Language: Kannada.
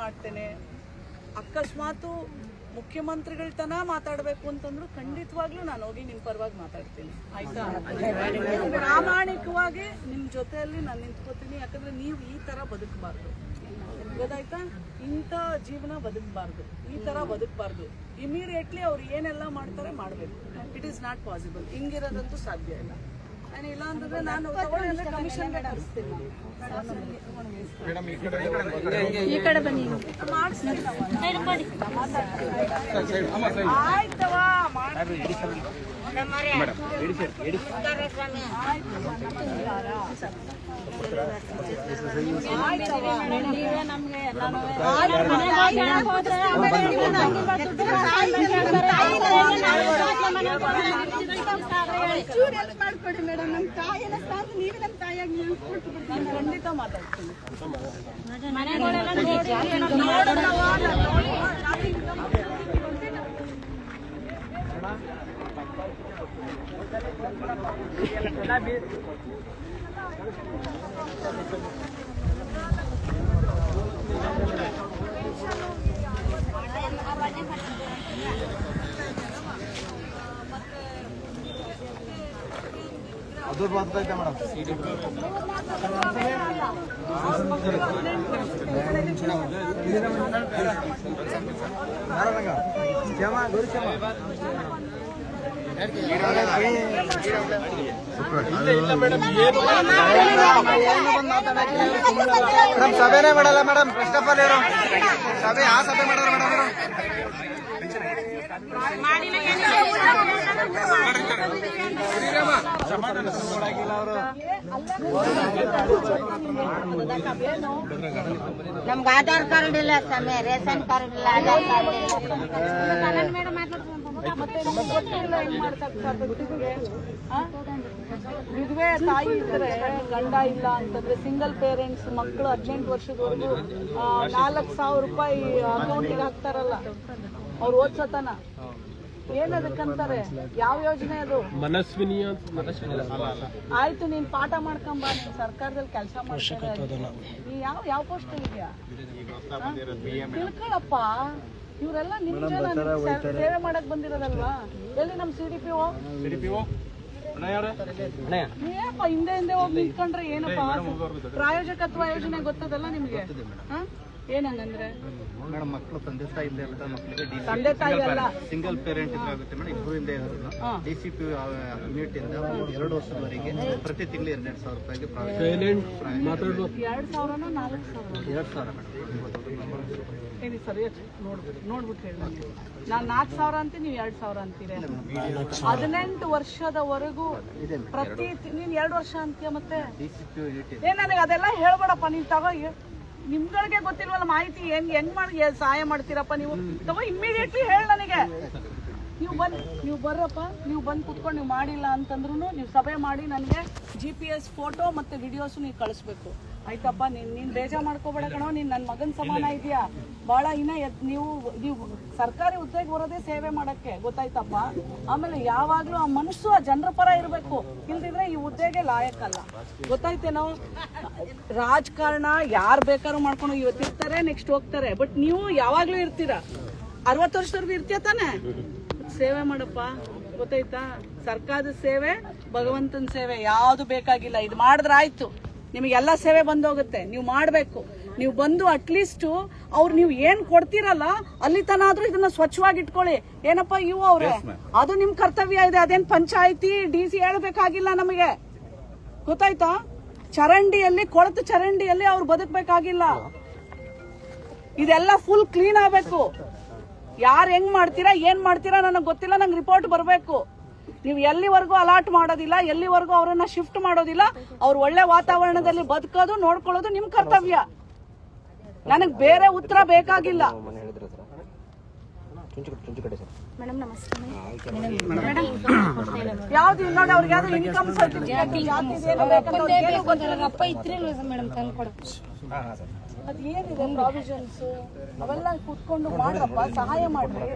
ಮಾಡ್ತೇನೆ. ಅಕಸ್ಮಾತ್ ಮುಖ್ಯಮಂತ್ರಿಗಳ ತನ ಮಾತಾಡ್ಬೇಕು ಅಂತಂದ್ರು ಖಂಡಿತವಾಗ್ಲೂ ನಾನು ಹೋಗಿ ನಿಮ್ ಪರವಾಗಿ ಮಾತಾಡ್ತೀನಿ. ಆಯ್ತಾ? ಪ್ರಾಮಾಣಿಕವಾಗಿ ನಿಮ್ ಜೊತೆಯಲ್ಲಿ ನಾನು ನಿಂತ್ಕೋತೀನಿ ಯಾಕಂದ್ರೆ ನೀವು ಈ ತರ ಬದುಕಬಾರ್ದು. ಗೊತ್ತಾಯ್ತಾ? ಇಂಥ ಜೀವನ ಬದುಕಬಾರ್ದು. ಈ ತರ ಬದುಕಬಾರ್ದು. ಇಮಿಡಿಯೇಟ್ಲಿ ಅವ್ರು ಏನೆಲ್ಲ ಮಾಡ್ತಾರೆ ಮಾಡಬೇಕು. ಇಟ್ ಈಸ್ ನಾಟ್ ಪಾಸಿಬಲ್ ಹಿಂಗಿರೋದಂತೂ ಸಾಧ್ಯ ಇಲ್ಲ. ನಾನು ಇಲ್ಲ ಅಂತಂದ್ರೆ ನಾನು ಕಮಿಷನ್ ಈ ಕಡೆ ಬನ್ನಿ. ಮಾಡಿಸ್ತೀನಿ ಆಯ್ತವಾ? ನೀವೇ ನಮ್ಗೆ ಎಲ್ಲಾನು ಮಾಡ್ಕೊಡಿ ಮೇಡಮ್ ನಮ್ ತಾಯಿನ ಸಾಕು ನೀವೇ ನಮ್ ತಾಯಿಯಾಗಿ ನೆನ್ಸ್ಕೊಟ್ಟು ಬಿಡಿ. ನಾನು ಖಂಡಿತ ಮಾತಾಡ್ತೀನಿ ಮನೆಗಳೆಲ್ಲ ಅದು ಬರ್ತೈತೆ ಮೇಡಮ್. ಮೇಡಮ್, ಸಭೆನೇ ಮಾಡಲ್ಲ ಮೇಡಮ್ ಫಸ್ಟ್ ಆಫ್ ಆಲ್ ಏನು ಸಭೆ, ಆ ಸಭೆ ಮಾಡಲ್ಲ ಮೇಡಮ್ ನಮ್ಗೆ ಆಧಾರ್ ಕಾರ್ಡ್ ಇಲ್ಲ ಸಮಯ ರೇಷನ್ ಕಾರ್ಡ್ ಇಲ್ಲ, ಆಧಾರ್ ಕಾರ್ಡ್? ವಿಧವೆ ತಾಯಿ ಇದ್ರೆ ಗಂಡ ಇಲ್ಲ ಅಂತಂದ್ರೆ ಸಿಂಗಲ್ ಪೇರೆಂಟ್ಸ್ ಮಕ್ಕಳು ಹದಿನೆಂಟು ವರ್ಷದವರೆಗೂ ನಾಲ್ಕು ಸಾವಿರ ರೂಪಾಯಿ ಅಕೌಂಟಿಗೆ ಹಾಕ್ತಾರಲ್ಲ, ಅವ್ರು ಓದ್ಸತನ ಏನದಕ್ಕಂತಾರೆ ಯಾವ ಯೋಜನೆ ಅದು? ಮನಸ್ವಿನಿ ಆಯ್ತು ನೀನ್ ಪಾಠ ಮಾಡ್ಕೊಂಬಾ ನೀನ್ ಸರ್ಕಾರದಲ್ಲಿ ಕೆಲಸ ಮಾಡ್ತಾರೆ ಯಾವ ಯಾವ ಪೋಸ್ಟ್ ಇದೆಯಾ? ತಿಳ್ಕೊಳಪ್ಪ. ಇವರೆಲ್ಲ ನಿಮ್ ಜನ ಸೇವೆ ಮಾಡಕ್ ಬಂದಿರೋದಲ್ವಾ? ಎಲ್ಲಿ ನಮ್ ಸಿ ಡಿ ಪಿ ಓ ಏನಪ್ಪ ಹಿಂದೆ ಹಿಂದೆ ಹೋಗಿ ನಿಂತ್ಕೊಂಡ್ರೆ ಏನಪ್ಪ? ಪ್ರಾಯೋಜಕತ್ವ ಯೋಜನೆ ಗೊತ್ತದಲ್ಲ ನಿಮ್ಗೆ? ಹ? ಏನಂಗಂದ್ರೆ? ಮೇಡಮ್ ಮಕ್ಕಳು ತಂದೆ ತಾಯಿ ಇಲ್ಲದೆ ಮಕ್ಕಳು ಮಕ್ಕಳಿಗೆ ತಂದೆ ತಾಯಿ ಅಲ್ಲ. ಸಿಂಗಲ್ ಪೇರೆಂಟ್ ಇದಾಗುತ್ತೆ ಮೇಡಮ್ ಇಬ್ಬರು ಹಿಂದೆ ಹಾ. ಡಿ ಸಿ ಪಿ ಯೂನಿಟ್ ಇಂದ ಎರಡು ವರ್ಷದವರೆಗೆ ಪ್ರತಿ ತಿಂಗಳು ಎರಡೆರಡು ಸಾವಿರ ರೂಪಾಯಿಗೆ ಎರಡ್ ಸಾವಿರನ ನಾಲ್ಕು ಸಾವಿರ? ಎರಡು ಸಾವಿರ ಮೇಡಮ್. ಹೇಳಿ ಸರ್ ನೋಡ್ಬಿಟ್ಟು ನೋಡ್ಬಿಟ್ಟು ಹೇಳಿ. ನಾನ್ ನಾಲ್ಕು ಸಾವಿರ ಅಂತ ನೀವು ಎರಡು ಸಾವಿರ ಅಂತೀರ. ಹದಿನೆಂಟು ವರ್ಷದವರೆಗೂ ಪ್ರತಿ ನೀನು ಎರಡು ವರ್ಷ ಅಂತೀಯ ಮತ್ತೆ? ಡಿ ಸಿ ಪಿ ಯೂನಿಟ್ ಏ ನನಗೆ ಅದೆಲ್ಲ ಹೇಳ್ಬೇಡಪ್ಪ ನೀನ್ ತಗೋ ನಿಮ್ಗಳಿಗೆ ಗೊತ್ತಿಲ್ವಲ್ಲ ಮಾಹಿತಿ ಹೆಂಗ್ ಹೆಂಗ್ ಮಾಡಿ ಸಹಾಯ ಮಾಡ್ತೀರಪ್ಪ ನೀವು? ತಗೋ ಇಮ್ಮಿಡಿಯೇಟ್ಲಿ ಹೇಳಿ ನನಗೆ. ನೀವು ಬಂದು ನೀವು ಬರ್ರಪ್ಪ, ನೀವು ಬಂದು ಕುತ್ಕೊಂಡು ನೀವು ಮಾಡಿಲ್ಲ ಅಂತಂದ್ರೂ ನೀವು ಸಭೆ ಮಾಡಿ ನನಗೆ ಜಿ ಪಿ ಎಸ್ ಫೋಟೋ ಮತ್ತೆ ವಿಡಿಯೋಸ್ ನೀವು ಕಳಿಸ್ಬೇಕು. ಆಯ್ತಪ್ಪ ನೀನ್ ನೀನ್ ಬೇಜಾರ್ ಮಾಡ್ಕೋಬೇಡ ಕಣೋ ನೀನ್ ನನ್ನ ಮಗನ್ ಸಮಾನ ಇದೆಯಾ? ಬಹಳ ಇನ್ನ ನೀವು ನೀವು ಸರ್ಕಾರಿ ಹುದ್ದೆಗೆ ಬರೋದೇ ಸೇವೆ ಮಾಡಕ್ಕೆ ಗೊತ್ತಾಯ್ತಪ್ಪ? ಆಮೇಲೆ ಯಾವಾಗ್ಲೂ ಆ ಮನಸ್ಸು ಆ ಜನರ ಪರ ಇರಬೇಕು. ಇಲ್ದಿದ್ರೆ ಈ ಹುದ್ದೆಗೆ ಲಾಯಕ್ಕಲ್ಲ ಗೊತ್ತಾಯ್ತೇನೋ? ರಾಜಕಾರಣ ಯಾರು ಬೇಕಾದ್ರೂ ಮಾಡ್ಕೊಂಡು ಇವತ್ತು ಇರ್ತಾರೆ ನೆಕ್ಸ್ಟ್ ಹೋಗ್ತಾರೆ. ಬಟ್ ನೀವು ಯಾವಾಗ್ಲೂ ಇರ್ತೀರಾ? ಅರವತ್ತು ವರ್ಷದವರೆಗೂ ಇರ್ತೀಯ ತಾನೆ? ಸೇವೆ ಮಾಡಪ್ಪ. ಗೊತ್ತಾಯ್ತಾ? ಸರ್ಕಾರದ ಸೇವೆ ಭಗವಂತನ ಸೇವೆ ಯಾವುದು ಬೇಕಾಗಿಲ್ಲ. ಇದು ಮಾಡಿದ್ರೆ ಆಯ್ತು. ನಿಮಗೆಲ್ಲ ಸೇವೆ ಬಂದೋಗುತ್ತೆ. ನೀವು ಮಾಡಬೇಕು. ನೀವು ಬಂದು ಅಟ್ಲೀಸ್ಟ್ ಅವ್ರು ನೀವು ಏನ್ ಕೊಡ್ತೀರಲ್ಲ ಅಲ್ಲಿ ತನ ಆದ್ರೂ ಇದನ್ನ ಸ್ವಚ್ಛವಾಗಿ ಇಟ್ಕೊಳ್ಳಿ ಏನಪ್ಪ ಇವು ಅವ್ರೆ? ಅದು ನಿಮ್ ಕರ್ತವ್ಯ ಇದೆ. ಅದೇನ್ ಪಂಚಾಯತಿ ಡಿ ಸಿ ಹೇಳ್ಬೇಕಾಗಿಲ್ಲ ನಮಗೆ. ಗೊತ್ತಾಯ್ತಾ? ಚರಂಡಿಯಲ್ಲಿ ಕೊಳತು ಚರಂಡಿಯಲ್ಲಿ ಅವ್ರು ಬದುಕಬೇಕಾಗಿಲ್ಲ. ಇದೆಲ್ಲ ಫುಲ್ ಕ್ಲೀನ್ ಆಗ್ಬೇಕು. ಯಾರು ಹೆಂಗ್ ಮಾಡ್ತೀರಾ ಏನ್ ಮಾಡ್ತೀರಾ ನನಗೆ ಗೊತ್ತಿಲ್ಲ. ನಂಗೆ ರಿಪೋರ್ಟ್ ಬರಬೇಕು. ನೀವು ಎಲ್ಲಿವರೆಗೂ ಅಲಾಟ್ ಮಾಡೋದಿಲ್ಲ ಎಲ್ಲಿವರೆಗೂ ಅವರನ್ನ ಶಿಫ್ಟ್ ಮಾಡೋದಿಲ್ಲ ಅವ್ರು ಒಳ್ಳೆ ವಾತಾವರಣದಲ್ಲಿ ಬದುಕೋದು ನೋಡ್ಕೊಳ್ಳೋದು ನಿಮ್ ಕರ್ತವ್ಯ. ನನಗ್ ಬೇರೆ ಉತ್ತರ ಬೇಕಾಗಿಲ್ಲ. ಯಾವ್ದು ಇಲ್ಲ ನೋಡಿ ಅವ್ರಿಗೆ ಯಾವ್ದು ಇನ್ಕಮ್ ಸರ್ಟಿಫಿಕೇಟ್ ಅಪ್ಪ ಮೇಡಮ್? ತಂದ್ಕೊಡ ಕೊಡು ಅದ್ ಏನಿದೆ ಪ್ರಾವಿಷನ್ಸ್ ಅವೆಲ್ಲ ಕುತ್ಕೊಂಡು ಮಾಡ್ರಪ್ಪ ಸಹಾಯ ಮಾಡ್ರಿ.